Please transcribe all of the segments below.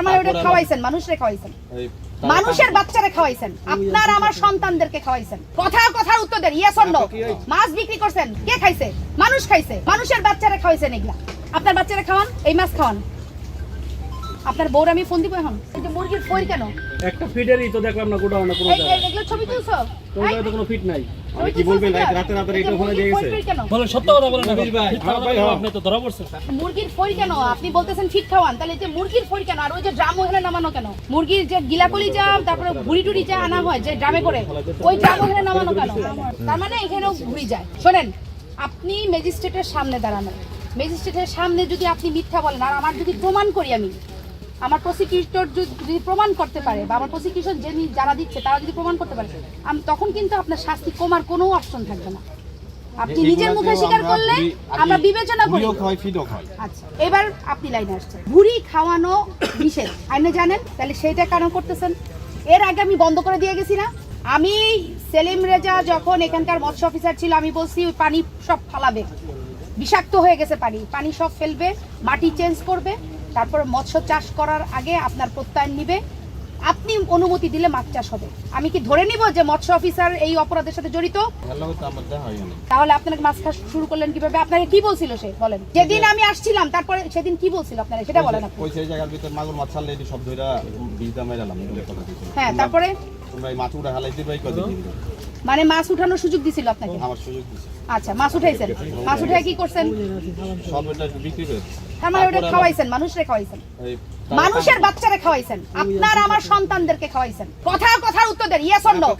তার মানে ওটা খাওয়াইছেন মানুষরে খাওয়াইছেন। মানুষের বাচ্চারে খাওয়াইছেন। আপনার আমার সন্তানদেরকে খাওয়াইছেন। কথা কথার উত্তর দেন ইয়েস অর নো মাছ বিক্রি করছেন কে খাইছে? মানুষ খাইছে। মানুষের বাচ্চারে খাওয়াইছেন এগুলা। আপনার বাচ্চারে খাওয়ান এই মাছ খাওয়ান। আপনার বউর আমি ফোন দিব এখন? এই যে মুরগির ফই কেন? একটা ফিটেরই তো দেখলাম না গোডাউনে কোনো এগুলো ছবি তুলছো? তো ওখানে তো কোনো ফিট নাই। কি বলবেন? রাতে- রাতে রাতে যে এটা ওখানে দিয়ে গেছে? বলেন সত্য কথা বলেন ভাই, ভাই। আপনি তো ধরা পড়ছেন। মুরগির কেন আপনি বলতেছেন ফিট খাওয়ান। তাহলে যে মুরগির কেন আর ওই যে ড্রাম ওখানে নামানো কেন? মুরগির যে গিলাকলি জাম তারপরে ভুড়ি টুড়ি যা আনা হয় যে ড্রামে করে ওই ড্রাম ওখানে নামানো কেন? তার মানে এখানেও ঘুরি যায়। শোনেন আপনি ম্যাজিস্ট্রেটের সামনে দাঁড়ানো। ম্যাজিস্ট্রেটের সামনে যদি আপনি মিথ্যা বলেন আর আমার যদি প্রমাণ করি আমি আমার প্রসিকিউটর যদি প্রমাণ করতে পারে বা আমার প্রসিকিউশন যিনি যারা দিচ্ছে তারা যদি প্রমাণ করতে পারে আমি তখন কিন্তু আপনার শাস্তি কমার কোনো অপশন থাকবে না। আপনি নিজের মুখে স্বীকার করলে আমরা বিবেচনা করি। আচ্ছা এবার আপনি লাইনে আসছেন। ভুড়ি খাওয়ানো নিষেধ। আইনে জানেন তাহলে সেইটা কেন করতেছেন? এর আগে আমি বন্ধ করে দিয়ে গেছি না। আমি সেলিম রেজা যখন এখানকার মৎস্য অফিসার ছিল আমি বলছি ওই পানি সব ফালাবে। বিষাক্ত হয়ে গেছে পানি। পানি সব ফেলবে মাটি চেঞ্জ করবে। তারপর মৎস্য চাষ করার আগে আপনার প্রত্যয়ন নিবে। আপনি অনুমতি দিলে মাছ চাষ হবে। আমি কি ধরে নিব যে মৎস্য অফিসার এই অপরাধের সাথে জড়িত? তাহলে আপনাকে মাছ খাওয়া শুরু করলেন কীভাবে? আপনাকে কি বলছিল সে? বলেন। যেদিন আমি আসছিলাম তারপরে সেদিন কি বলছিল আপনারা সেটা বলেন ওই সেই জায়গার ভিতর মাগুর মাছ ছাড়লে সব ধইরা বীজটা মেরালাম এগুলো কথা দিছিল হ্যাঁ তারপরে? তোমরা এই মাছ কত দিন মানে মাছ উঠানোর সুযোগ দিছিল আপনাকে? আমার সুযোগ দিছে। আচ্ছা মাছ উঠাইছেন। মাছ উঠাই কি করছেন? সব এটা বিক্রি করে তার মানে ওটা খাওয়াইছেন মানুষরে খাওয়াইছেন? মানুষের বাচ্চারে খাওয়াইছেন? আপনার আমার সন্তানদেরকে খাওয়াইছেন। কথা কথার উত্তর দেন। ইয়েস অর নো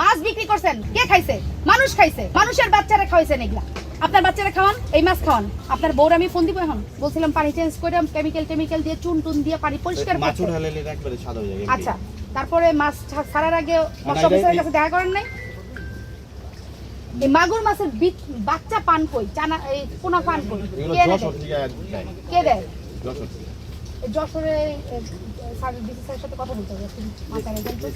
মাছ বিক্রি করছেন? কে খাইছে? মানুষ খাইছে। মানুষের বাচ্চারে খাওয়াইছেন এগুলা। আপনার বাচ্চারা খাওয়ান এই মাছ খাওয়ান। আপনার বউর আমি ফোন দিব এখন। বলছিলাম পানি চেঞ্জ করে কেমিক্যাল টেমিক্যাল দিয়ে চুন টুন দিয়ে পানি পরিষ্কার আচ্ছা। তারপরে মাছ ছা- ছাড়ার আগে মৎস্য অফিসারের কাছে দেখা করেন নাই। এই মাগুর মাছের বাচ্চা পান কই? চানা এই পোনা পান কই? কে দেয়? কে দেয়? যশোর স্যার ডিসি স্যারের সাথে কথা বলতে হবে। আমি তুলবো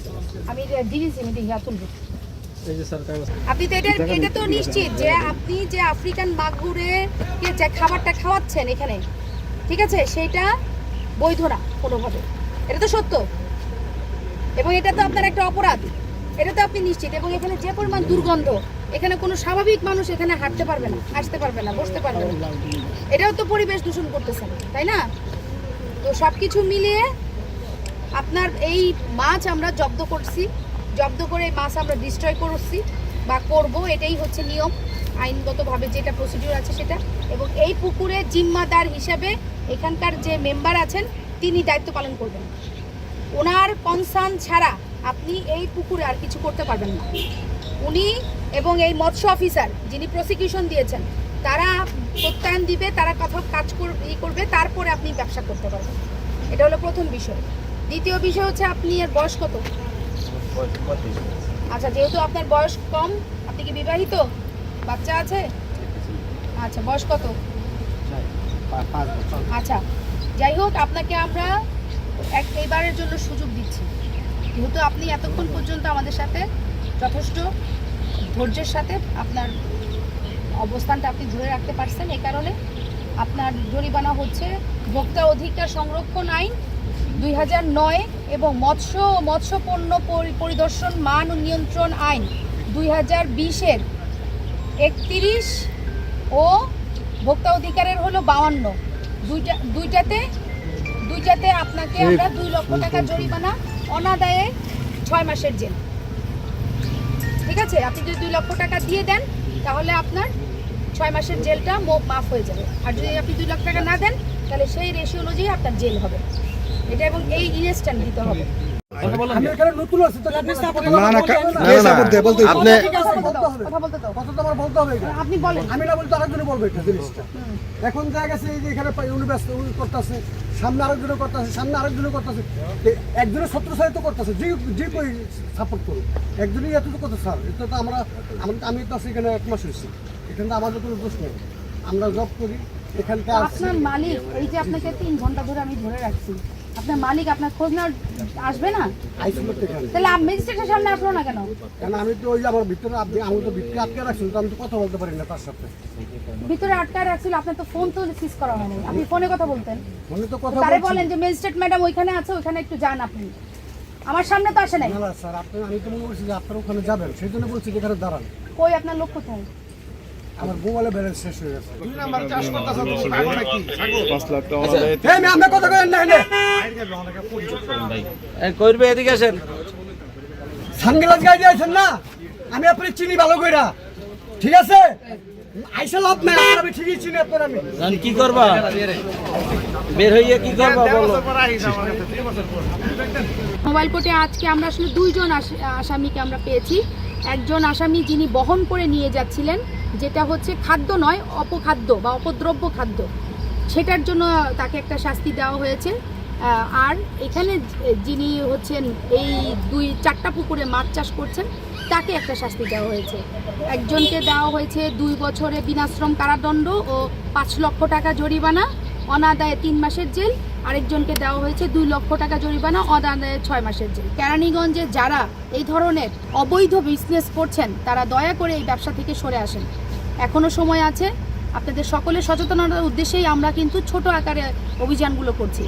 আপনি তো এটা এটা তো নিশ্চিত যে আপনি যে আফ্রিকান মাগুরে কে যে খাবারটা খাওয়াচ্ছেন এখানে ঠিক আছে? সেটা বৈধ না কোনোভাবে। এটা তো সত্য। এবং এটা তো আপনার একটা অপরাধ। এটা তো আপনি নিশ্চিত এবং এখানে যে পরিমাণ দুর্গন্ধ, এখানে কোনো স্বাভাবিক মানুষ এখানে হাঁটতে পারবে না আসতে পারবে না, বসতে পারবে না। এটাও তো পরিবেশ দূষণ করতেছে, তাই না? তো সব কিছু মিলিয়ে আপনার এই মাছ আমরা জব্দ করছি, জব্দ করে এই মাছ আমরা ডিস্ট্রয় করছি বা করব, এটাই হচ্ছে নিয়ম, আইনগতভাবে যেটা প্রসিডিউর আছে সেটা। এবং এই পুকুরে জিম্মাদার হিসাবে এখানকার যে মেম্বার আছেন, তিনি দায়িত্ব পালন করবেন। ওনার কনসার্ন ছাড়া আপনি এই পুকুরে আর কিছু করতে পারবেন না। উনি এবং এই মৎস্য অফিসার যিনি প্রসিকিউশন দিয়েছেন তারা প্রত্যয়ন দিবে তারা কথা কাজ করবে তারপরে আপনি ব্যবসা করতে পারবেন। এটা হলো প্রথম বিষয়। দ্বিতীয় বিষয় হচ্ছে আপনি এর বয়স কত? আচ্ছা যেহেতু আপনার বয়স কম আপনি কি বিবাহিত? বাচ্চা আছে? আচ্ছা বয়স কত? আচ্ছা যাই হোক আপনাকে আমরা এক এইবারের জন্য সুযোগ দিচ্ছি। যেহেতু আপনি এতক্ষণ পর্যন্ত আমাদের সাথে, যথেষ্ট ধৈর্যের সাথে আপনার অবস্থানটা আপনি ধরে রাখতে পারছেন। এই কারণে আপনার জরিমানা হচ্ছে ভোক্তা অধিকার সংরক্ষণ আইন দুই হাজার নয় এবং মৎস্য ও মৎস্য পণ্য পরি- পরিদর্শন মান ও নিয়ন্ত্রণ আইন দুই হাজার বিশের একত্রিশ ও ভোক্তা অধিকারের হলো বাউান্ন দুইটা, দুইটাতে দুইটাতে আপনাকে আমরা দুই লক্ষ টাকা জরিমানা অনাদায়ে ছয় মাসের জেল। ঠিক আছে? আপনি যদি দুই লক্ষ টাকা দিয়ে দেন তাহলে আপনার ছয় মাসের জেলটা মো- মাফ হয়ে যাবে। আর যদি আপনি দুই লক্ষ টাকা না দেন তাহলে সেই রেশিও অনুযায়ী আপনার জেল হবে। এটা এবং এই ইনস্ট্যান্ট দিতে হবে। আমি এখানে নতুন আছি তো আপনি তো আমার বলতে হবে আপনি বলেন। আমি না বলতে আরেকজনে বলব এটা জিনিসটা। এখন দেখা গেছে এই যে এখানে উনি করতেছে সামনে আরেকজনে করতেছে সামনে আরেকজনে করতেছে। একজনের শত্রু সাহিত্য করতেছে যে যে কই সাপোর্ট করুক। একজনই এতটুকু কথা স্যার এটা তো আমরা আমি- আমি তো আছি এখানে এক মাস হয়েছি। এখানে তো আমাদের কোনো দোষ নেই। আমরা জব করি আসছি আপনার মালিক এই যে আপনাকে তিন ঘণ্টা ধরে আমি ধরে রাখছি। আপনার মালিক আপনার খোঁজ না আসবে না? তাহলে ম্যাজিস্ট্রেটের সামনে আসলো না কেন? কারণ আমি তো ওই আমার ভিতরে আপনি আমি তো ভিতরে আটকে রাখছেন তো আমি তো কথা বলতে পারি না তার সাথে। ভিতরে আটকায় রাখছিল আপনার তো ফোন তো সিজ করা হয়নি। আপনি ফোনে কথা বলতেন। মনে তো কথা তারে বলেন যে ম্যাজিস্ট্রেট ম্যাডাম ওইখানে আছে ওইখানে একটু যান আপনি। আমার সামনে তো আসে নাই। না স্যার আপনি আমি তো মনে করছি যে আপনার ওখানে যাবেন সেই জন্য বলছি যে এখানে দাঁড়ান। কই আপনার লোক কোথায় আমার মোবাইলে ব্যালেন্স শেষ হয়ে গেছে। দুই নাম্বার চাষ করতেছ তুমি পাগল নাকি? পাঁচ লাখ টাকা এই আমি আমরা কথা কইেন না এনে করবে এদিকে আসেন। সানগ্লাস গাই দিয়েছেন না? আমি আপনি চিনি ভালো কইরা। ঠিক আছে? আইসা লাভ নাই আপনার আমি ঠিকই চিনি আপনার আমি। জান কি করবা? বের হইয়া কি করবা বলো। মোবাইল কোর্টে আজকে আমরা আসলে দুইজন আসামিকে আমরা পেয়েছি। একজন আসামি যিনি বহন করে নিয়ে যাচ্ছিলেন, যেটা হচ্ছে খাদ্য নয়, অপখাদ্য বা অপদ্রব্য খাদ্য। সেটার জন্য তাকে একটা শাস্তি দেওয়া হয়েছে। আর এখানে যিনি হচ্ছেন, এই দুই চারটা পুকুরে মাছ চাষ করছেন, তাকে একটা শাস্তি দেওয়া হয়েছে। একজনকে দেওয়া হয়েছে দুই বছরে বিনাশ্রম কারাদণ্ড ও পাঁচ লক্ষ টাকা জরিমানা, অনাদায়ে তিন মাসের জেল আরেকজনকে দেওয়া হয়েছে দুই লক্ষ টাকা জরিমানা অদানের ছয় মাসের জেল। কেরানীগঞ্জে যারা এই ধরনের অবৈধ বিজনেস করছেন, তারা দয়া করে এই ব্যবসা থেকে সরে আসেন। এখনও সময় আছে, আপনাদের সকলের সচেতনতার উদ্দেশ্যেই আমরা কিন্তু ছোট আকারে অভিযানগুলো করছি।